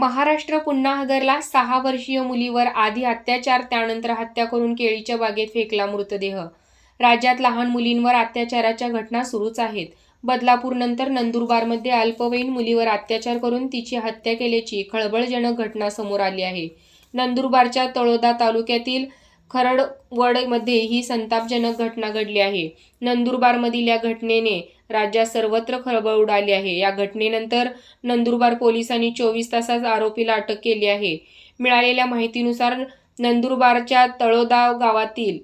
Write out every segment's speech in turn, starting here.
महाराष्ट्र पुन्हागरला सहा वर्षीय मुलीवर आधी अत्याचार त्यानंतर हत्या करून केळीच्या बागेत फेकला मृतदेह. राज्यात लहान मुलींवर अत्याचाराच्या घटना सुरूच आहेत. बदलापूरनंतर नंदुरबारमध्ये अल्पवयीन मुलीवर अत्याचार करून तिची हत्या केल्याची खळबळजनक घटना समोर आली आहे. नंदुरबारच्या तळोदा तालुक्यातील खरडवडमध्ये ही संतापजनक घटना घडली आहे. नंदुरबारमधील या घटनेने राज्यात सर्वत्र खळबळ उडाली आहे. या घटनेनंतर नंदुरबार पोलिसांनी चोवीस तासात आरोपीला अटक केली आहे. मिळालेल्या माहितीनुसार नंदुरबारच्या तळोदा गावातील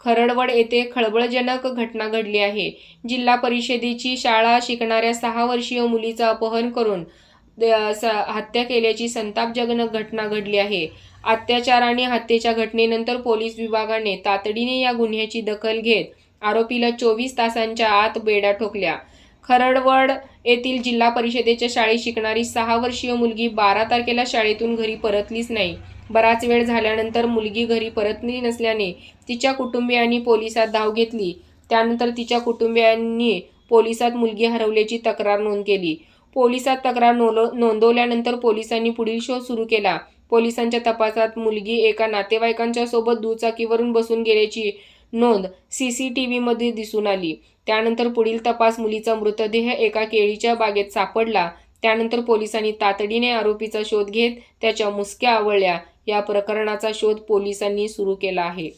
खरडवड येथे खळबळजनक घटना घडली आहे. जिल्हा परिषदेची शाळा शिकणाऱ्या सहा वर्षीय मुलीचं अपहरण करून हत्या केल्याची संतापजनक घटना घडली आहे. अत्याचार आणि हत्येच्या घटनेनंतर पोलीस विभागाने तातडीने या गुन्ह्याची दखल घेत आरोपीला चोवीस तासांच्या आत बेड्या ठोकल्या. खरडवड येथील जिल्हा परिषदेच्या शाळेत शिकणारी सहा वर्षीय मुलगी बारा तारखेला शाळेतून घरी परतलीच नाही. बराच वेळ झाल्यानंतर मुलगी घरी परतली नसल्याने तिच्या कुटुंबियांनी पोलिसात धाव घेतली. त्यानंतर तिच्या कुटुंबियांनी पोलिसात मुलगी हरवल्याची तक्रार नोंद केली. पोलिसात तक्रार नोंदवल्यानंतर पोलिसांनी पुढील शोध सुरू केला. पोलिसांच्या तपासात मुलगी एका नातेवाईकांच्या सोबत दुचाकीवरून बसून गेल्याची नोंद सी सी टी व्हीमध्ये दिसून आली. त्यानंतर पुढील तपास मुलीचा मृतदेह एका केळीच्या बागेत सापडला. त्यानंतर पोलिसांनी तातडीने आरोपीचा शोध घेत त्याच्या मुसक्या आवळल्या. या प्रकरणाचा शोध पोलिसांनी सुरू केला आहे.